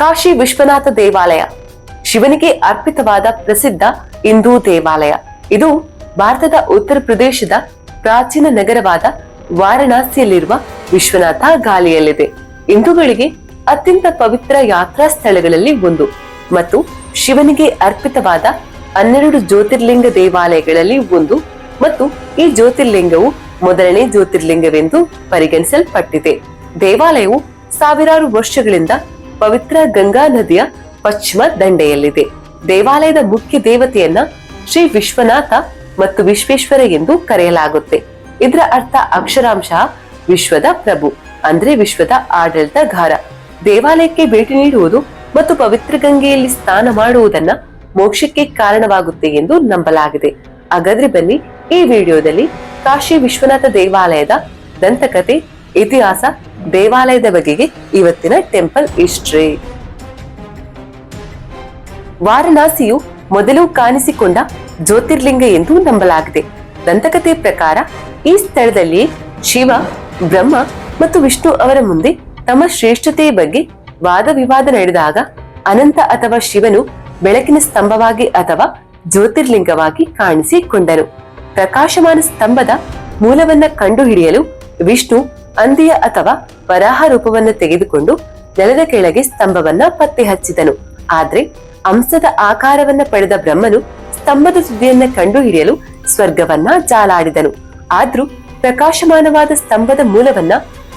ಕಾಶಿ ವಿಶ್ವನಾಥ ದೇವಾಲಯ. ಶಿವನಿಗೆ ಅರ್ಪಿತವಾದ ಪ್ರಸಿದ್ಧ ಹಿಂದೂ ದೇವಾಲಯ. ಇದು ಭಾರತದ ಉತ್ತರ ಪ್ರದೇಶದ ಪ್ರಾಚೀನ ನಗರವಾದ ವಾರಣಾಸಿಯಲ್ಲಿರುವ ವಿಶ್ವನಾಥ ಗಾಲಿಯಲ್ಲಿದೆ ಹಿಂದೂಗಳಿಗೆ ಅತ್ಯಂತ ಪವಿತ್ರ ಯಾತ್ರಾ ಸ್ಥಳಗಳಲ್ಲಿ ಒಂದು ಮತ್ತು ಶಿವನಿಗೆ ಅರ್ಪಿತವಾದ ಹನ್ನೆರಡು ಜ್ಯೋತಿರ್ಲಿಂಗ ದೇವಾಲಯಗಳಲ್ಲಿ ಒಂದು ಮತ್ತು ಈ ಜ್ಯೋತಿರ್ಲಿಂಗವು ಮೊದಲನೇ ಜ್ಯೋತಿರ್ಲಿಂಗವೆಂದು ಪರಿಗಣಿಸಲ್ಪಟ್ಟಿದೆ. ದೇವಾಲಯವು ಸಾವಿರಾರು ವರ್ಷಗಳಿಂದ ಪವಿತ್ರ ಗಂಗಾ ನದಿಯ ಪಶ್ಚಿಮ ದಂಡೆಯಲ್ಲಿದೆ. ದೇವಾಲಯದ ಮುಖ್ಯ ದೇವತೆಯನ್ನ ಶ್ರೀ ವಿಶ್ವನಾಥ ಮತ್ತು ವಿಶ್ವೇಶ್ವರ ಎಂದು ಕರೆಯಲಾಗುತ್ತೆ. ಇದರ ಅರ್ಥ ಅಕ್ಷರಾಂಶ ವಿಶ್ವದ ಪ್ರಭು, ಅಂದ್ರೆ ವಿಶ್ವದ ಆಡಳಿತಗಾರ. ದೇವಾಲಯಕ್ಕೆ ಭೇಟಿ ನೀಡುವುದು ಮತ್ತು ಪವಿತ್ರ ಗಂಗೆಯಲ್ಲಿ ಸ್ನಾನ ಮಾಡುವುದನ್ನ ಮೋಕ್ಷಕ್ಕೆ ಕಾರಣವಾಗುತ್ತೆ ಎಂದು ನಂಬಲಾಗಿದೆ. ಹಾಗಾದ್ರೆ ಬನ್ನಿ ಈ ವಿಡಿಯೋದಲ್ಲಿ ಕಾಶಿ ವಿಶ್ವನಾಥ ದೇವಾಲಯದ ದಂತಕತೆ, ಇತಿಹಾಸ ದೇವಾಲಯದ ಬಗೆಗೆ ಇವತ್ತಿನ ಟೆಂಪಲ್ ಹಿಸ್ಟ್ರಿ. ವಾರಣಾಸಿಯು ಮೊದಲು ಕಾಣಿಸಿಕೊಂಡ ಜ್ಯೋತಿರ್ಲಿಂಗ ಎಂದು ನಂಬಲಾಗಿದೆ. ದಂತಕತೆ ಪ್ರಕಾರ ಈ ಸ್ಥಳದಲ್ಲಿ ಶಿವ, ಬ್ರಹ್ಮ ಮತ್ತು ವಿಷ್ಣು ಅವರ ಮುಂದೆ ತಮ್ಮ ಶ್ರೇಷ್ಠತೆಯ ಬಗ್ಗೆ ವಾದ ವಿವಾದ ನಡೆದಾಗ ಅನಂತ ಅಥವಾ ಶಿವನು ಬೆಳಕಿನ ಸ್ತಂಭವಾಗಿ ಅಥವಾ ಜ್ಯೋತಿರ್ಲಿಂಗವಾಗಿ ಕಾಣಿಸಿಕೊಂಡರು. ಪ್ರಕಾಶಮಾನ ಸ್ತಂಭದ ಮೂಲವನ್ನ ಕಂಡುಹಿಡಿಯಲು ವಿಷ್ಣು ಅಂದಿಯ ಅಥವಾ ವರಾಹ ರೂಪವನ್ನು ತೆಗೆದುಕೊಂಡು ನೆಲದ ಕೆಳಗೆ ಸ್ತಂಭವನ್ನ ಪತ್ತೆ ಹಚ್ಚಿದನು. ಆದ್ರೆ ಅಂಶದ ಆಕಾರವನ್ನ ಪಡೆದ ಬ್ರಹ್ಮನು ಸ್ತಂಭದ ಸುದ್ದಿಯನ್ನ ಕಂಡುಹಿಡಿಯಲು ಸ್ವರ್ಗವನ್ನ ಜಾಲಾಡಿದನು. ಆದ್ರೂ ಪ್ರಕಾಶಮಾನವಾದ ಸ್ತಂಭದ ಮೂಲವನ್ನ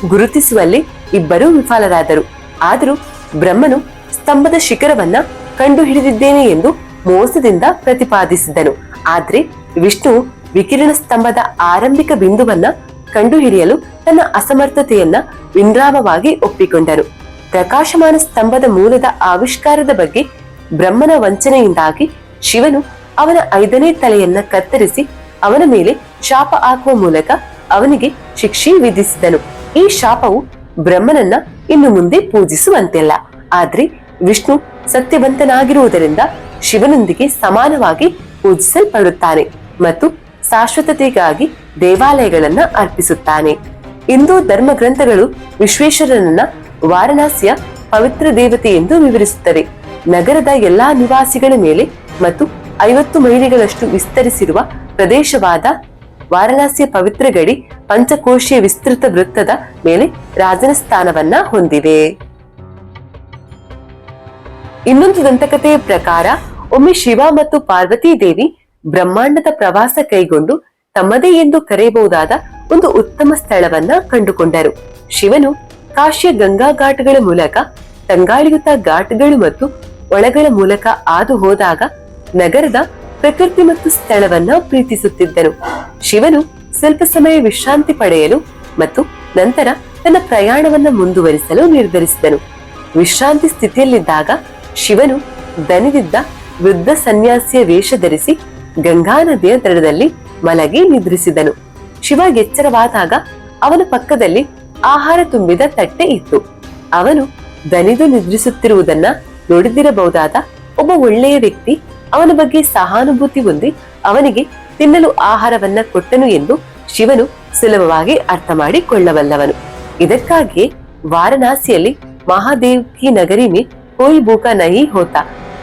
ಗುರುತಿಸುವಲ್ಲಿ ಇಬ್ಬರೂ ವಿಫಲರಾದರು. ಆದರೂ ಬ್ರಹ್ಮನು ಸ್ತಂಭದ ಶಿಖರವನ್ನ ಕಂಡುಹಿಡಿದಿದ್ದೇನೆ ಎಂದು ಮೋಸದಿಂದ ಪ್ರತಿಪಾದಿಸಿದನು. ಆದ್ರೆ ವಿಷ್ಣು ವಿಕಿರಣ ಸ್ತಂಭದ ಆರಂಭಿಕ ಬಿಂದುವನ್ನ ಕಂಡುಹಿಡಿಯಲು ತನ್ನ ಅಸಮರ್ಥತೆಯನ್ನ ವಿನ್ರಾಮವಾಗಿ ಒಪ್ಪಿಕೊಂಡರು. ಪ್ರಕಾಶಮಾನ ಸ್ತಂಭದ ಮೂಲದ ಆವಿಷ್ಕಾರದ ಬಗ್ಗೆ ಬ್ರಹ್ಮನ ವಂಚನೆಯಿಂದಾಗಿ ಶಿವನು ಅವನ ಐದನೇ ತಲೆಯನ್ನ ಕತ್ತರಿಸಿ ಅವನ ಮೇಲೆ ಶಾಪ ಹಾಕುವ ಮೂಲಕ ಅವನಿಗೆ ಶಿಕ್ಷೆ ವಿಧಿಸಿದನು. ಈ ಶಾಪವು ಬ್ರಹ್ಮನನ್ನ ಇನ್ನು ಮುಂದೆ ಪೂಜಿಸುವಂತಿಲ್ಲ. ಆದ್ರೆ ವಿಷ್ಣು ಸತ್ಯವಂತನಾಗಿರುವುದರಿಂದ ಶಿವನೊಂದಿಗೆ ಸಮಾನವಾಗಿ ಪೂಜಿಸಲ್ಪಡುತ್ತಾನೆ ಮತ್ತು ಶಾಶ್ವತತೆಗಾಗಿ ದೇವಾಲಯಗಳನ್ನ ಅರ್ಪಿಸುತ್ತಾನೆ. ಹಿಂದೂ ಧರ್ಮ ಗ್ರಂಥಗಳು ವಿಶ್ವೇಶ್ವರನನ್ನ ವಾರಣಾಸಿಯ ಪವಿತ್ರ ದೇವತೆ ಎಂದು ವಿವರಿಸುತ್ತವೆ. ನಗರದ ಎಲ್ಲಾ ನಿವಾಸಿಗಳ ಮೇಲೆ ಮತ್ತು ಐವತ್ತು ಮೈಲಿಗಳಷ್ಟು ವಿಸ್ತರಿಸಿರುವ ಪ್ರದೇಶವಾದ ವಾರಣಾಸಿಯ ಪವಿತ್ರ ಗಡಿ ಪಂಚಕೋಶೀಯ ವಿಸ್ತೃತ ವೃತ್ತದ ಮೇಲೆ ರಾಜನ ಸ್ಥಾನವನ್ನ ಹೊಂದಿವೆ. ಇನ್ನೊಂದು ದಂತಕಥೆಯ ಪ್ರಕಾರ ಒಮ್ಮೆ ಶಿವ ಮತ್ತು ಪಾರ್ವತಿ ದೇವಿ ಬ್ರಹ್ಮಾಂಡದ ಪ್ರವಾಸ ಕೈಗೊಂಡು ತಮ್ಮದೇ ಎಂದು ಕರೆಯಬಹುದಾದ ಒಂದು ಉತ್ತಮ ಸ್ಥಳವನ್ನ ಕಂಡುಕೊಂಡರು. ಶಿವನು ಕಾಶ್ಯ ಗಂಗಾ ಘಾಟ್ಗಳ ಮೂಲಕ ತಂಗಾಳಿಯುತ ಘಾಟ್ಗಳು ಮತ್ತು ಒಳಗಳ ಮೂಲಕ ಹಾದು ಹೋದಾಗ ನಗರದ ಪ್ರಕೃತಿ ಮತ್ತು ಸ್ಥಳವನ್ನ ಪ್ರೀತಿಸುತ್ತಿದ್ದನು. ಶಿವನು ಸ್ವಲ್ಪ ಸಮಯ ವಿಶ್ರಾಂತಿ ಪಡೆಯಲು ಮತ್ತು ನಂತರ ತನ್ನ ಪ್ರಯಾಣವನ್ನ ಮುಂದುವರಿಸಲು ನಿರ್ಧರಿಸಿದನು. ವಿಶ್ರಾಂತಿ ಸ್ಥಿತಿಯಲ್ಲಿದ್ದಾಗ ಶಿವನು ದನಿದಿದ್ದ ವೃದ್ಧ ಸನ್ಯಾಸಿಯ ವೇಷ ಧರಿಸಿ ಗಂಗಾ ನದಿಯ ದಡದಲ್ಲಿ ಮಲಗಿ ನಿದ್ರಿಸಿದನು. ಶಿವ ಎಚ್ಚರವಾದಾಗ ಅವನ ಪಕ್ಕದಲ್ಲಿ ಆಹಾರ ತುಂಬಿದ ತಟ್ಟೆ ಇತ್ತು. ಅವನು ದನಿದು ನಿದ್ರಿಸುತ್ತಿರುವುದನ್ನ ನೋಡಿದಿರಬಹುದಾದ ಒಬ್ಬ ಒಳ್ಳೆಯ ವ್ಯಕ್ತಿ ಅವನ ಬಗ್ಗೆ ಸಹಾನುಭೂತಿ ಹೊಂದಿ ಅವನಿಗೆ ತಿನ್ನಲು ಆಹಾರವನ್ನ ಕೊಟ್ಟನು ಎಂದು ಶಿವನು ಸುಲಭವಾಗಿ ಅರ್ಥ ಮಾಡಿಕೊಳ್ಳಬಲ್ಲವನು ಇದಕ್ಕಾಗಿಯೇ ವಾರಣಾಸಿಯಲ್ಲಿ ಮಹಾದೇವ್ ನಗರಿ ಮೇ ಕೋಯಿ ಭೂಕ ನಹಿ ಹೋತ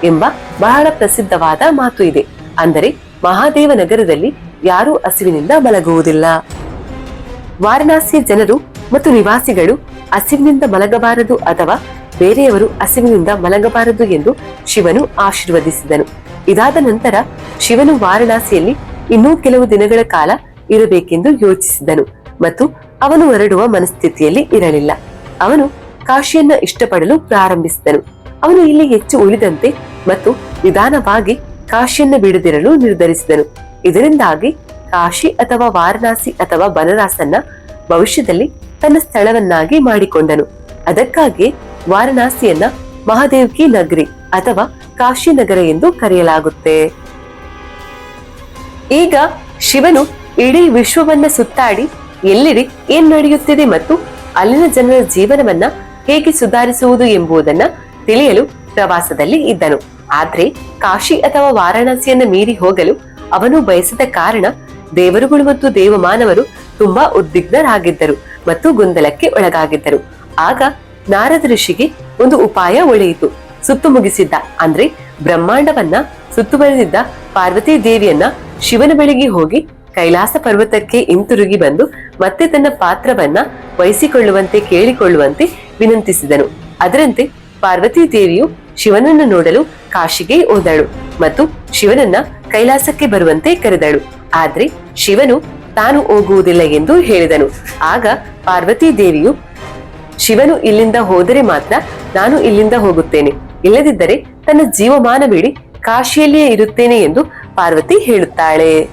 ಎಂಬ ಬಹಳ ಪ್ರಸಿದ್ಧವಾದ ಮಾತು ಇದೆ. ಅಂದರೆ ಮಹಾದೇವ ನಗರದಲ್ಲಿ ಯಾರೂ ಹಸಿವಿನಿಂದ ಮಲಗುವುದಿಲ್ಲ. ವಾರಣಾಸಿಯ ಜನರು ಮತ್ತು ನಿವಾಸಿಗಳು ಹಸಿವಿನಿಂದ ಮಲಗಬಾರದು ಅಥವಾ ಬೇರೆಯವರು ಹಸಿವಿನಿಂದ ಮಲಗಬಾರದು ಎಂದು ಶಿವನು ಆಶೀರ್ವದಿಸಿದನು. ಇದಾದ ನಂತರ ಶಿವನು ವಾರಣಾಸಿಯಲ್ಲಿ ಇನ್ನೂ ಕೆಲವು ದಿನಗಳ ಕಾಲ ಇರಬೇಕೆಂದು ಯೋಚಿಸಿದನು ಮತ್ತು ಅವನು ಹೊರಡುವ ಮನಸ್ಥಿತಿಯಲ್ಲಿ ಇರಲಿಲ್ಲ. ಅವನು ಕಾಶಿಯನ್ನ ಇಷ್ಟಪಡಲು ಪ್ರಾರಂಭಿಸಿದನು. ಅವನು ಇಲ್ಲಿ ಹೆಚ್ಚು ಉಳಿದಂತೆ ಮತ್ತು ನಿಧಾನವಾಗಿ ಕಾಶಿಯನ್ನ ಬಿಡದಿರಲು ನಿರ್ಧರಿಸಿದನು. ಇದರಿಂದಾಗಿ ಕಾಶಿ ಅಥವಾ ವಾರಣಾಸಿ ಅಥವಾ ಬನರಾಸನ್ನ ಭವಿಷ್ಯದಲ್ಲಿ ತನ್ನ ಸ್ಥಳವನ್ನಾಗಿ ಮಾಡಿಕೊಂಡನು. ಅದಕ್ಕಾಗಿ ವಾರಣಾಸಿಯನ್ನ ಮಹಾದೇವ್ ಕಿ ನಗರಿ ಅಥವಾ ಕಾಶಿ ನಗರ ಎಂದು ಕರೆಯಲಾಗುತ್ತೆ. ಈಗ ಶಿವನು ಇಡೀ ವಿಶ್ವವನ್ನ ಸುತ್ತಾಡಿ ಎಲ್ಲಿರಿ, ಏನ್ ನಡೆಯುತ್ತಿದೆ ಮತ್ತು ಅಲ್ಲಿನ ಜನರ ಜೀವನವನ್ನ ಹೇಗೆ ಸುಧಾರಿಸುವುದು ಎಂಬುದನ್ನ ತಿಳಿಯಲು ಪ್ರವಾಸದಲ್ಲಿ ಇದ್ದನು. ಆದ್ರೆ ಕಾಶಿ ಅಥವಾ ವಾರಣಾಸಿಯನ್ನ ಮೀರಿ ಹೋಗಲು ಅವನು ಬಯಸಿದ ಕಾರಣ ದೇವರುಗಳು ಮತ್ತು ದೇವಮಾನವರು ತುಂಬಾ ಉದ್ವಿಗ್ನರಾಗಿದ್ದರು ಮತ್ತು ಗೊಂದಲಕ್ಕೆ ಒಳಗಾಗಿದ್ದರು. ಆಗ ನಾರದ ಋಷಿಗೆ ಒಂದು ಉಪಾಯ ಒಳೆಯಿತು. ಸುತ್ತು ಮುಗಿಸಿದ್ದ, ಅಂದ್ರೆ ಬ್ರಹ್ಮಾಂಡವನ್ನ ಸುತ್ತುವರೆದಿದ್ದ ಪಾರ್ವತಿ ದೇವಿಯನ್ನ ಶಿವನ ಬಳಿಗೆ ಹೋಗಿ ಕೈಲಾಸ ಪರ್ವತಕ್ಕೆ ಹಿಂತಿರುಗಿ ಬಂದು ಮತ್ತೆ ತನ್ನ ಪಾತ್ರವನ್ನ ವಹಿಸಿಕೊಳ್ಳುವಂತೆ ಕೇಳಿಕೊಳ್ಳುವಂತೆ ವಿನಂತಿಸಿದನು. ಅದರಂತೆ ಪಾರ್ವತಿ ದೇವಿಯು ಶಿವನನ್ನು ನೋಡಲು ಕಾಶಿಗೆ ಹೋದಳು ಮತ್ತು ಶಿವನನ್ನ ಕೈಲಾಸಕ್ಕೆ ಬರುವಂತೆ ಕರೆದಳು. ಆದ್ರೆ ಶಿವನು ತಾನು ಹೋಗುವುದಿಲ್ಲ ಎಂದು ಹೇಳಿದನು. ಆಗ ಪಾರ್ವತಿ ದೇವಿಯು, ಶಿವನು ಇಲ್ಲಿಂದ ಹೋದರೆ ಮಾತ್ರ ನಾನು ಇಲ್ಲಿಂದ ಹೋಗುತ್ತೇನೆ. ಇಲ್ಲದಿದ್ದರೆ ತನ್ನ ಜೀವಮಾನವಿಡಿ ಕಾಶಿಯಲ್ಲಿಯೇ ಇರುತ್ತೇನೆ ಎಂದು ಪಾರ್ವತಿ ಹೇಳುತ್ತಾಳೆ.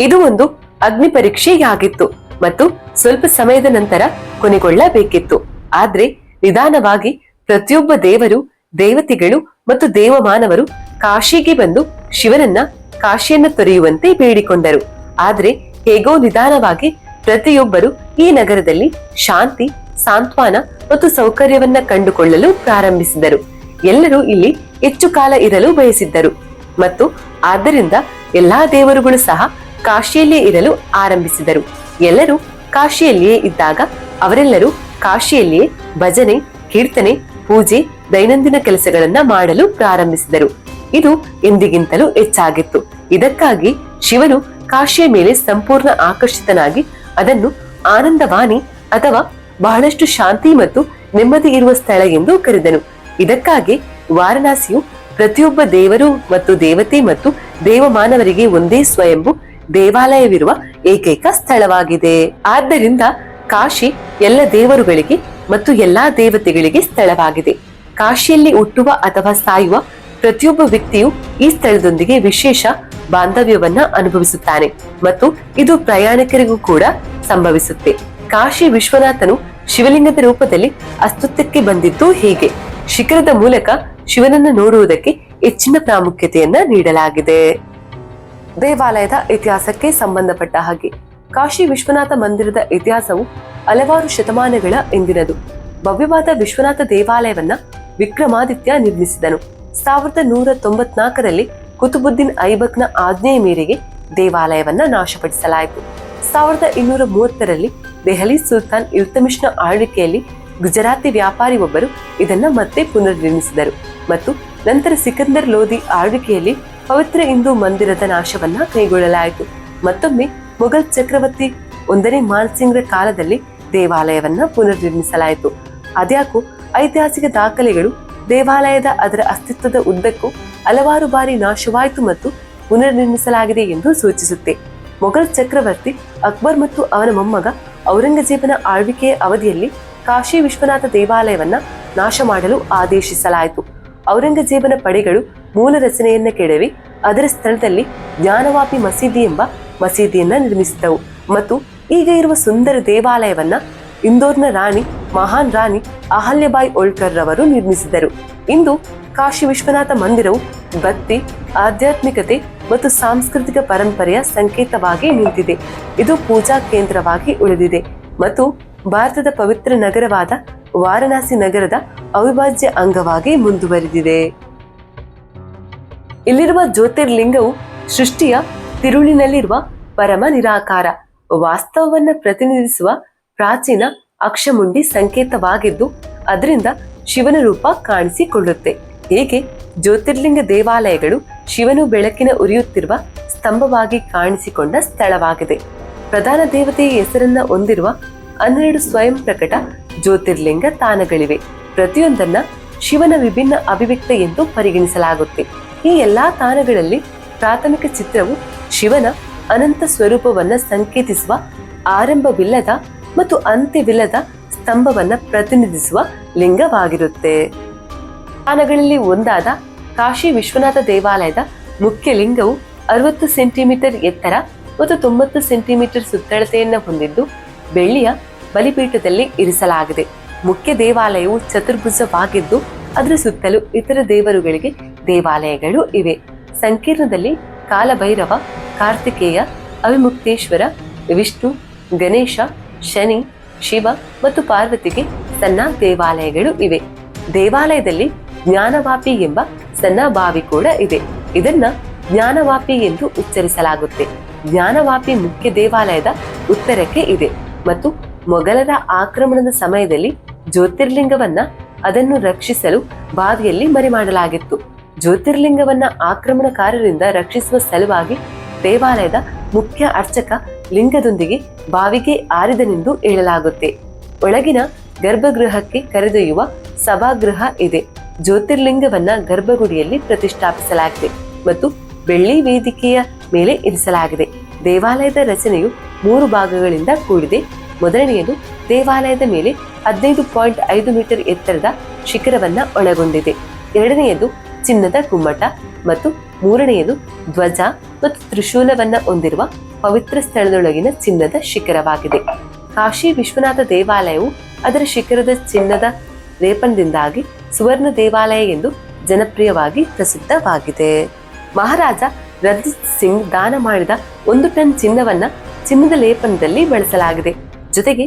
ಇದು ಒಂದು ಅಗ್ನಿ ಪರೀಕ್ಷೆಯಾಗಿತ್ತು ಮತ್ತು ಸ್ವಲ್ಪ ಸಮಯದ ನಂತರ ಕೊನೆಗೊಳ್ಳಬೇಕಿತ್ತು. ಆದ್ರೆ ನಿಧಾನವಾಗಿ ಪ್ರತಿಯೊಬ್ಬ ದೇವರು, ದೇವತೆಗಳು ಮತ್ತು ದೇವಮಾನವರು ಕಾಶಿಗೆ ಬಂದು ಶಿವನನ್ನ ಕಾಶಿಯನ್ನು ತೊರೆಯುವಂತೆ ಬೇಡಿಕೊಂಡರು. ಆದರೆ ಹೇಗೋ ನಿಧಾನವಾಗಿ ಪ್ರತಿಯೊಬ್ಬರು ಈ ನಗರದಲ್ಲಿ ಶಾಂತಿ, ಸಾಂತ್ವನ ಮತ್ತು ಸೌಕರ್ಯವನ್ನ ಕಂಡುಕೊಳ್ಳಲು ಪ್ರಾರಂಭಿಸಿದರು. ಎಲ್ಲರೂ ಇಲ್ಲಿ ಹೆಚ್ಚು ಕಾಲ ಇರಲು ಬಯಸಿದ್ದರು. ಮತ್ತು ಆದ್ದರಿಂದ ಎಲ್ಲಾ ದೇವರುಗಳು ಸಹ ಕಾಶಿಯಲ್ಲಿಯೇ ಇರಲು ಆರಂಭಿಸಿದರು. ಎಲ್ಲರೂ ಕಾಶಿಯಲ್ಲಿಯೇ ಇದ್ದಾಗ ಅವರೆಲ್ಲರೂ ಕಾಶಿಯಲ್ಲಿಯೇ ಭಜನೆ, ಕೀರ್ತನೆ, ಪೂಜೆ, ದೈನಂದಿನ ಕೆಲಸಗಳನ್ನ ಮಾಡಲು ಪ್ರಾರಂಭಿಸಿದರು. ಇದು ಎಂದಿಗಿಂತಲೂ ಹೆಚ್ಚಾಗಿತ್ತು. ಇದಕ್ಕಾಗಿ ಶಿವನು ಕಾಶಿಯ ಮೇಲೆ ಸಂಪೂರ್ಣ ಆಕರ್ಷಿತನಾಗಿ ಅದನ್ನು ಆನಂದವಾಣಿ ಅಥವಾ ಬಹಳಷ್ಟು ಶಾಂತಿ ಮತ್ತು ನೆಮ್ಮದಿ ಇರುವ ಸ್ಥಳ ಎಂದು ಕರೆದನು. ಇದಕ್ಕಾಗಿ ವಾರಣಾಸಿಯು ಪ್ರತಿಯೊಬ್ಬ ದೇವರು ಮತ್ತು ದೇವತೆ ಮತ್ತು ದೇವಮಾನವರಿಗೆ ಒಂದೇ ಸ್ವಯಂಭು ದೇವಾಲಯವಿರುವ ಏಕೈಕ ಸ್ಥಳವಾಗಿದೆ. ಆದ್ದರಿಂದ ಕಾಶಿ ಎಲ್ಲ ದೇವರುಗಳಿಗೆ ಮತ್ತು ಎಲ್ಲಾ ದೇವತೆಗಳಿಗೆ ಸ್ಥಳವಾಗಿದೆ. ಕಾಶಿಯಲ್ಲಿ ಹುಟ್ಟುವ ಅಥವಾ ಸಾಯುವ ಪ್ರತಿಯೊಬ್ಬ ವ್ಯಕ್ತಿಯು ಈ ಸ್ಥಳದೊಂದಿಗೆ ವಿಶೇಷ ಬಾಂಧವ್ಯವನ್ನ ಅನುಭವಿಸುತ್ತಾನೆ ಮತ್ತು ಇದು ಪ್ರಯಾಣಿಕರಿಗೂ ಕೂಡ ಸಂಭವಿಸುತ್ತೆ. ಕಾಶಿ ವಿಶ್ವನಾಥನು ಶಿವಲಿಂಗದ ರೂಪದಲ್ಲಿ ಅಸ್ತಿತ್ವಕ್ಕೆ ಬಂದಿದ್ದು ಹೀಗೆ. ಶಿಖರದ ಮೂಲಕ ಶಿವನನ್ನು ನೋಡುವುದಕ್ಕೆ ಹೆಚ್ಚಿನ ಪ್ರಾಮುಖ್ಯತೆಯನ್ನ ನೀಡಲಾಗಿದೆ. ದೇವಾಲಯದ ಇತಿಹಾಸಕ್ಕೆ ಸಂಬಂಧಪಟ್ಟ ಹಾಗೆ ಕಾಶಿ ವಿಶ್ವನಾಥ ಮಂದಿರದ ಇತಿಹಾಸವು ಹಲವಾರು ಶತಮಾನಗಳ ಹಿಂದಿನದು. ಭವ್ಯವಾದ ವಿಶ್ವನಾಥ ದೇವಾಲಯವನ್ನ ವಿಕ್ರಮಾದಿತ್ಯ ನಿರ್ಮಿಸಿದನು. ಸಾವಿರದ ನೂರ ತೊಂಬತ್ನಾಲ್ಕರಲ್ಲಿ ಕುತುಬುದ್ದೀನ್ ಐಬಕ್ನ ಆಜ್ಞೆಯ ಮೇರೆಗೆ ದೇವಾಲಯವನ್ನ ನಾಶಪಡಿಸಲಾಯಿತು. ಸಾವಿರದ ಇನ್ನೂರ ಮೂವತ್ತರಲ್ಲಿ ದೆಹಲಿ ಸುಲ್ತಾನ್ ಇಲ್ತಮಿಷ್ನ ಆಳ್ವಿಕೆಯಲ್ಲಿ ಗುಜರಾತಿ ವ್ಯಾಪಾರಿ ಒಬ್ಬರು ಇದನ್ನ ಮತ್ತೆ ಪುನರ್ನಿರ್ಮಿಸಿದರು ಮತ್ತು ನಂತರ ಸಿಕಂದರ್ ಲೋಧಿ ಆಳ್ವಿಕೆಯಲ್ಲಿ ಪವಿತ್ರ ಹಿಂದೂ ಮಂದಿರದ ನಾಶವನ್ನ ಕೈಗೊಳ್ಳಲಾಯಿತು. ಮತ್ತೊಮ್ಮೆ ಮೊಘಲ್ ಚಕ್ರವರ್ತಿ ಒಂದನೇ ಮಾನ್ಸಿಂಗ್ರ ಕಾಲದಲ್ಲಿ ದೇವಾಲಯವನ್ನ ಪುನರ್ನಿರ್ಮಿಸಲಾಯಿತು. ಅದ್ಯಾಕೂ ಐತಿಹಾಸಿಕ ದಾಖಲೆಗಳು ದೇವಾಲಯದ ಅದರ ಅಸ್ತಿತ್ವದ ಉದ್ದಕ್ಕೂ ಹಲವಾರು ಬಾರಿ ನಾಶವಾಯಿತು ಮತ್ತು ಪುನರ್ನಿರ್ಮಿಸಲಾಗಿದೆ ಎಂದು ಸೂಚಿಸುತ್ತೆ. ಮೊಘಲ್ ಚಕ್ರವರ್ತಿ ಅಕ್ಬರ್ ಮತ್ತು ಅವನ ಮೊಮ್ಮಗ ಔರಂಗಜೇಬನ ಆಳ್ವಿಕೆಯ ಅವಧಿಯಲ್ಲಿ ಕಾಶಿ ವಿಶ್ವನಾಥ ದೇವಾಲಯವನ್ನ ನಾಶ ಮಾಡಲು ಆದೇಶಿಸಲಾಯಿತು. ಔರಂಗಜೇಬನ ಪಡೆಗಳು ಮೂಲ ರಚನೆಯನ್ನ ಕೆಡವಿ ಅದರ ಸ್ಥಳದಲ್ಲಿ ಜ್ಞಾನವಾಪಿ ಮಸೀದಿ ಎಂಬ ಮಸೀದಿಯನ್ನ ನಿರ್ಮಿಸಿದ್ದವು. ಮತ್ತು ಈಗ ಇರುವ ಸುಂದರ ದೇವಾಲಯವನ್ನ ಇಂದೋರ್ನ ರಾಣಿ ಮಹಾನ್ ರಾಣಿ ಅಹಲ್ಯಬಾಯಿ ಹೋಳ್ಕರ್ ರವರು ನಿರ್ಮಿಸಿದರು. ಇಂದು ಕಾಶಿ ವಿಶ್ವನಾಥ ಮಂದಿರವು ಭಕ್ತಿ, ಆಧ್ಯಾತ್ಮಿಕತೆ ಮತ್ತು ಸಾಂಸ್ಕೃತಿಕ ಪರಂಪರೆಯ ಸಂಕೇತವಾಗಿ ನಿಂತಿದೆ. ಇದು ಪೂಜಾ ಕೇಂದ್ರವಾಗಿ ಉಳಿದಿದೆ ಮತ್ತು ಭಾರತದ ಪವಿತ್ರ ನಗರವಾದ ವಾರಣಾಸಿ ನಗರದ ಅವಿಭಾಜ್ಯ ಅಂಗವಾಗಿ ಮುಂದುವರಿದಿದೆ. ಇಲ್ಲಿರುವ ಜ್ಯೋತಿರ್ಲಿಂಗವು ಸೃಷ್ಟಿಯ ತಿರುಳಿನಲ್ಲಿರುವ ಪರಮ ನಿರಾಕಾರ, ವಾಸ್ತವವನ್ನು ಪ್ರತಿನಿಧಿಸುವ ಪ್ರಾಚೀನ ಅಕ್ಷಮುಂಡಿ ಸಂಕೇತವಾಗಿದ್ದು, ಅದರಿಂದ ಶಿವನ ರೂಪ ಕಾಣಿಸಿಕೊಳ್ಳುತ್ತೆ. ಹೇಗೆ ಜ್ಯೋತಿರ್ಲಿಂಗ ದೇವಾಲಯಗಳು ಶಿವನು ಬೆಳಕಿನ ಉರಿಯುತ್ತಿರುವ ಸ್ತಂಭವಾಗಿ ಕಾಣಿಸಿಕೊಂಡ ಸ್ಥಳವಾಗಿದೆ. ಪ್ರಧಾನ ದೇವತೆಯ ಹೆಸರನ್ನ ಹೊಂದಿರುವ ಹನ್ನೆರಡು ಸ್ವಯಂ ಪ್ರಕಟ ಜ್ಯೋತಿರ್ಲಿಂಗ ತಾಣಗಳಿವೆ. ಪ್ರತಿಯೊಂದನ್ನ ಶಿವನ ವಿಭಿನ್ನ ಅಭಿವ್ಯಕ್ತ ಎಂದು ಪರಿಗಣಿಸಲಾಗುತ್ತೆ. ಈ ಎಲ್ಲಾ ತಾಣಗಳಲ್ಲಿ ಪ್ರಾಥಮಿಕ ಚಿತ್ರವು ಶಿವನ ಅನಂತ ಸ್ವರೂಪವನ್ನ ಸಂಕೇತಿಸುವ ಆರಂಭವಿಲ್ಲದ ಮತ್ತು ಅಂತ್ಯವಿಲ್ಲದ ಸ್ತಂಭವನ್ನ ಪ್ರತಿನಿಧಿಸುವ ಲಿಂಗವಾಗಿರುತ್ತೆ. ಸ್ಥಾನಗಳಲ್ಲಿ ಒಂದಾದ ಕಾಶಿ ವಿಶ್ವನಾಥ ದೇವಾಲಯದ ಮುಖ್ಯ ಲಿಂಗವು ಅರವತ್ತು ಸೆಂಟಿಮೀಟರ್ ಎತ್ತರ ಮತ್ತು ತೊಂಬತ್ತು ಸೆಂಟಿಮೀಟರ್ ಸುತ್ತಳತೆಯನ್ನು ಹೊಂದಿದ್ದು ಬೆಳ್ಳಿಯ ಬಲಿಪೀಠದಲ್ಲಿ ಇರಿಸಲಾಗಿದೆ. ಮುಖ್ಯ ದೇವಾಲಯವು ಚತುರ್ಭುಜವಾಗಿದ್ದು ಅದರ ಸುತ್ತಲೂ ಇತರ ದೇವರುಗಳಿಗೆ ದೇವಾಲಯಗಳು ಇವೆ. ಸಂಕೀರ್ಣದಲ್ಲಿ ಕಾಲಭೈರವ, ಕಾರ್ತಿಕೇಯ, ಅವಿಮುಕ್ತೇಶ್ವರ, ವಿಷ್ಣು, ಗಣೇಶ ಶನಿ, ಶಿವ ಮತ್ತು ಪಾರ್ವತಿಗೆ ಸಣ್ಣ ದೇವಾಲಯಗಳು ಇವೆ. ದೇವಾಲಯದಲ್ಲಿ ಜ್ಞಾನವಾಪಿ ಎಂಬ ಸಣ್ಣ ಬಾವಿ ಕೂಡ ಇದೆ. ಇದನ್ನ ಜ್ಞಾನವಾಪಿ ಎಂದು ಉಚ್ಚರಿಸಲಾಗುತ್ತೆ. ಜ್ಞಾನವಾಪಿ ಮುಖ್ಯ ದೇವಾಲಯದ ಉತ್ತರಕ್ಕೆ ಇದೆ ಮತ್ತು ಮೊಘಲರ ಆಕ್ರಮಣದ ಸಮಯದಲ್ಲಿ ಜ್ಯೋತಿರ್ಲಿಂಗವನ್ನ ಅದನ್ನು ರಕ್ಷಿಸಲು ಬಾವಿಯಲ್ಲಿ ಮರೆಮಾಡಲಾಗಿತ್ತು. ಜ್ಯೋತಿರ್ಲಿಂಗವನ್ನ ಆಕ್ರಮಣಕಾರರಿಂದ ರಕ್ಷಿಸುವ ಸಲುವಾಗಿ ದೇವಾಲಯದ ಮುಖ್ಯ ಅರ್ಚಕ ಲಿಂಗದೊಂದಿಗೆ ಬಾವಿಗೆ ಆರಿದನೆಂದು ಹೇಳಲಾಗುತ್ತೆ. ಒಳಗಿನ ಗರ್ಭಗೃಹಕ್ಕೆ ಕರೆದೊಯ್ಯುವ ಸಭಾಗೃಹ ಇದೆ. ಜ್ಯೋತಿರ್ಲಿಂಗವನ್ನ ಗರ್ಭಗುಡಿಯಲ್ಲಿ ಪ್ರತಿಷ್ಠಾಪಿಸಲಾಗಿದೆ ಮತ್ತು ಬೆಳ್ಳಿ ವೇದಿಕೆಯ ಮೇಲೆ ಇರಿಸಲಾಗಿದೆ. ದೇವಾಲಯದ ರಚನೆಯು ಮೂರು ಭಾಗಗಳಿಂದ ಕೂಡಿದೆ. ಮೊದಲನೆಯದು ದೇವಾಲಯದ ಮೇಲೆ ಹದಿನೈದು ಪಾಯಿಂಟ್ ಐದು ಮೀಟರ್ ಎತ್ತರದ ಶಿಖರವನ್ನ ಒಳಗೊಂಡಿದೆ. ಎರಡನೆಯದು ಚಿನ್ನದ ಗುಮ್ಮಟ ಮತ್ತು ಮೂರನೆಯದು ಧ್ವಜ ಮತ್ತು ತ್ರಿಶೂಲವನ್ನ ಹೊಂದಿರುವ ಪವಿತ್ರ ಸ್ಥಳದೊಳಗಿನ ಚಿನ್ನದ ಶಿಖರವಾಗಿದೆ. ಕಾಶಿ ವಿಶ್ವನಾಥ ದೇವಾಲಯವು ಅದರ ಶಿಖರದ ಚಿನ್ನದ ಲೇಪನದಿಂದಾಗಿ ಸುವರ್ಣ ದೇವಾಲಯ ಎಂದು ಜನಪ್ರಿಯವಾಗಿ ಪ್ರಸಿದ್ಧವಾಗಿದೆ. ಮಹಾರಾಜ ರಂಜಿತ್ ಸಿಂಗ್ ದಾನ ಮಾಡಿದ ಒಂದು ಟನ್ ಚಿನ್ನವನ್ನ ಚಿನ್ನದ ಲೇಪನದಲ್ಲಿ ಬಳಸಲಾಗಿದೆ. ಜೊತೆಗೆ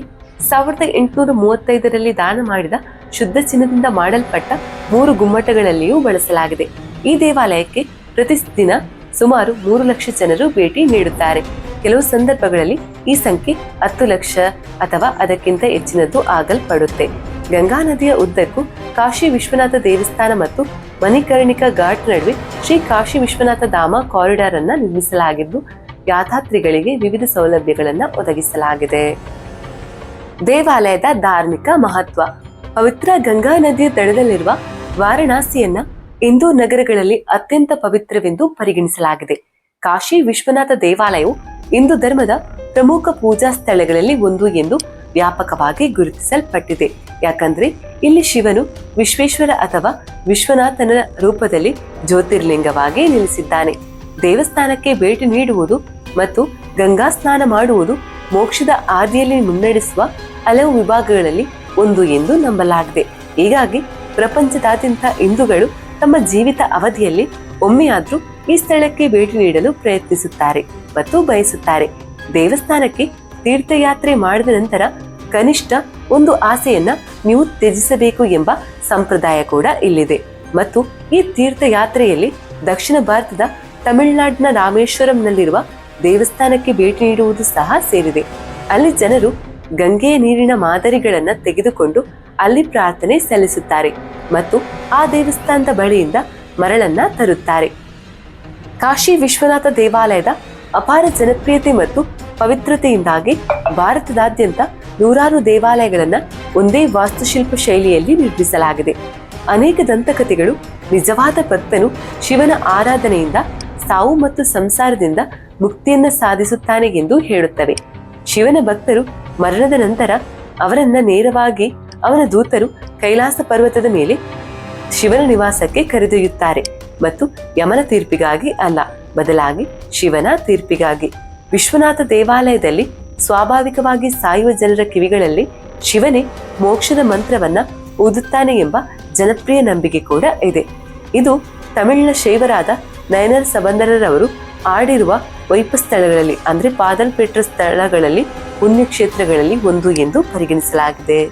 ಸಾವಿರದ ಎಂಟುನೂರ ಮೂವತ್ತೈದರಲ್ಲಿ ದಾನ ಮಾಡಿದ ಶುದ್ಧ ಚಿನ್ನದಿಂದ ಮಾಡಲ್ಪಟ್ಟ ಮೂರು ಗುಮ್ಮಟಗಳಲ್ಲಿಯೂ ಬಳಸಲಾಗಿದೆ. ಈ ದೇವಾಲಯಕ್ಕೆ ಪ್ರತಿದಿನ ಸುಮಾರು ಮೂರು ಲಕ್ಷ ಜನರು ಭೇಟಿ ನೀಡುತ್ತಾರೆ. ಕೆಲವು ಸಂದರ್ಭಗಳಲ್ಲಿ ಈ ಸಂಖ್ಯೆ ಹತ್ತು ಲಕ್ಷ ಅಥವಾ ಅದಕ್ಕಿಂತ ಹೆಚ್ಚಿನದ್ದು ಆಗಲ್ಪಡುತ್ತೆ. ಗಂಗಾ ನದಿಯ ಉದ್ದಕ್ಕೂ ಕಾಶಿ ವಿಶ್ವನಾಥ ದೇವಸ್ಥಾನ ಮತ್ತು ಮಣಿಕರ್ಣಿಕಾ ಘಾಟ್ ನಡುವೆ ಶ್ರೀ ಕಾಶಿ ವಿಶ್ವನಾಥ ಧಾಮ ಕಾರಿಡಾರ್ ಅನ್ನ ನಿರ್ಮಿಸಲಾಗಿದ್ದು, ಯಾತ್ರಾರ್ಥಿಗಳಿಗೆ ವಿವಿಧ ಸೌಲಭ್ಯಗಳನ್ನು ಒದಗಿಸಲಾಗಿದೆ. ದೇವಾಲಯದ ಧಾರ್ಮಿಕ ಮಹತ್ವ. ಪವಿತ್ರ ಗಂಗಾ ನದಿಯ ದಡದಲ್ಲಿರುವ ವಾರಣಾಸಿಯನ್ನ ಹಿಂದೂ ನಗರಗಳಲ್ಲಿ ಅತ್ಯಂತ ಪವಿತ್ರವೆಂದು ಪರಿಗಣಿಸಲಾಗಿದೆ. ಕಾಶಿ ವಿಶ್ವನಾಥ ದೇವಾಲಯವು ಹಿಂದೂ ಧರ್ಮದ ಪ್ರಮುಖ ಪೂಜಾ ಸ್ಥಳಗಳಲ್ಲಿ ಒಂದು ಎಂದು ವ್ಯಾಪಕವಾಗಿ ಗುರುತಿಸಲ್ಪಟ್ಟಿದೆ. ಯಾಕಂದ್ರೆ ಇಲ್ಲಿ ಶಿವನು ವಿಶ್ವೇಶ್ವರ ಅಥವಾ ವಿಶ್ವನಾಥನ ರೂಪದಲ್ಲಿ ಜ್ಯೋತಿರ್ಲಿಂಗವಾಗಿ ನಿಲ್ಲಿಸಿದ್ದಾನೆ ದೇವಸ್ಥಾನಕ್ಕೆ ಭೇಟಿ ನೀಡುವುದು ಮತ್ತು ಗಂಗಾ ಸ್ನಾನ ಮಾಡುವುದು ಮೋಕ್ಷದ ಆದಿಯಲ್ಲಿ ಮುನ್ನಡೆಸುವ ಹಲವು ವಿಭಾಗಗಳಲ್ಲಿ ಒಂದು ಎಂದು ನಂಬಲಾಗಿದೆ. ಹೀಗಾಗಿ ಪ್ರಪಂಚದಾದ್ಯಂತ ಹಿಂದೂಗಳು ತಮ್ಮ ಜೀವಿತ ಅವಧಿಯಲ್ಲಿ ಒಮ್ಮೆಯಾದ್ರೂ ಈ ಸ್ಥಳಕ್ಕೆ ಭೇಟಿ ನೀಡಲು ಪ್ರಯತ್ನಿಸುತ್ತಾರೆ ಮತ್ತು ಬಯಸುತ್ತಾರೆ. ದೇವಸ್ಥಾನಕ್ಕೆ ತೀರ್ಥಯಾತ್ರೆ ಮಾಡಿದ ನಂತರ ಕನಿಷ್ಠ ಒಂದು ಆಸೆಯನ್ನ ನೀವು ತ್ಯಜಿಸಬೇಕು ಎಂಬ ಸಂಪ್ರದಾಯ ಕೂಡ ಇಲ್ಲಿದೆ. ಮತ್ತು ಈ ತೀರ್ಥಯಾತ್ರೆಯಲ್ಲಿ ದಕ್ಷಿಣ ಭಾರತದ ತಮಿಳುನಾಡಿನ ರಾಮೇಶ್ವರಂನಲ್ಲಿರುವ ದೇವಸ್ಥಾನಕ್ಕೆ ಭೇಟಿ ನೀಡುವುದು ಸಹ ಸೇರಿದೆ. ಅಲ್ಲಿ ಜನರು ಗಂಗೆಯ ನೀರಿನ ಮಾದರಿಗಳನ್ನು ತೆಗೆದುಕೊಂಡು ಅಲ್ಲಿ ಪ್ರಾರ್ಥನೆ ಸಲ್ಲಿಸುತ್ತಾರೆ ಮತ್ತು ಆ ದೇವಸ್ಥಾನದ ಬಳಿಯಿಂದ ಮರಳನ್ನ ತರುತ್ತಾರೆ. ಕಾಶಿ ವಿಶ್ವನಾಥ ದೇವಾಲಯದ ಅಪಾರ ಜನಪ್ರಿಯತೆ ಮತ್ತು ಪವಿತ್ರತೆಯಿಂದಾಗಿ ಭಾರತದಾದ್ಯಂತ ನೂರಾರು ದೇವಾಲಯಗಳನ್ನು ಒಂದೇ ವಾಸ್ತುಶಿಲ್ಪ ಶೈಲಿಯಲ್ಲಿ ನಿರ್ಮಿಸಲಾಗಿದೆ. ಅನೇಕ ದಂತಕಥೆಗಳು, ನಿಜವಾದ ಭಕ್ತನು ಶಿವನ ಆರಾಧನೆಯಿಂದ ಸಾವು ಮತ್ತು ಸಂಸಾರದಿಂದ ಮುಕ್ತಿಯನ್ನು ಸಾಧಿಸುತ್ತಾನೆ ಎಂದು ಹೇಳುತ್ತವೆ. ಶಿವನ ಭಕ್ತರು ಮರಣದ ನಂತರ ಅವರನ್ನ ನೇರವಾಗಿ ಅವನ ದೂತರು ಕೈಲಾಸ ಪರ್ವತದ ಮೇಲೆ ಶಿವನ ನಿವಾಸಕ್ಕೆ ಕರೆದೊಯ್ಯುತ್ತಾರೆ ಮತ್ತು ಯಮನ ತೀರ್ಪಿಗಾಗಿ ಅಲ್ಲ, ಬದಲಾಗಿ ಶಿವನ ತೀರ್ಪಿಗಾಗಿ. ವಿಶ್ವನಾಥ ದೇವಾಲಯದಲ್ಲಿ ಸ್ವಾಭಾವಿಕವಾಗಿ ಸಾಯುವ ಜನರ ಕಿವಿಗಳಲ್ಲಿ ಶಿವನೇ ಮೋಕ್ಷದ ಮಂತ್ರವನ್ನ ಓದುತ್ತಾನೆ ಎಂಬ ಜನಪ್ರಿಯ ನಂಬಿಕೆ ಕೂಡ ಇದೆ. ಇದು ತಮಿಳಿನ ಶೈವರಾದ ನಯನರ್ ಸಬಂದರರವರು ಆಡಿರುವ ವೈಪ ಸ್ಥಳಗಳಲ್ಲಿ ಅಂದ್ರೆ ಪಾದಲ್ ಪೆಟ್ರ ಸ್ಥಳಗಳಲ್ಲಿ ಪುಣ್ಯಕ್ಷೇತ್ರಗಳಲ್ಲಿ ಒಂದು ಎಂದು ಪರಿಗಣಿಸಲಾಗಿದೆ.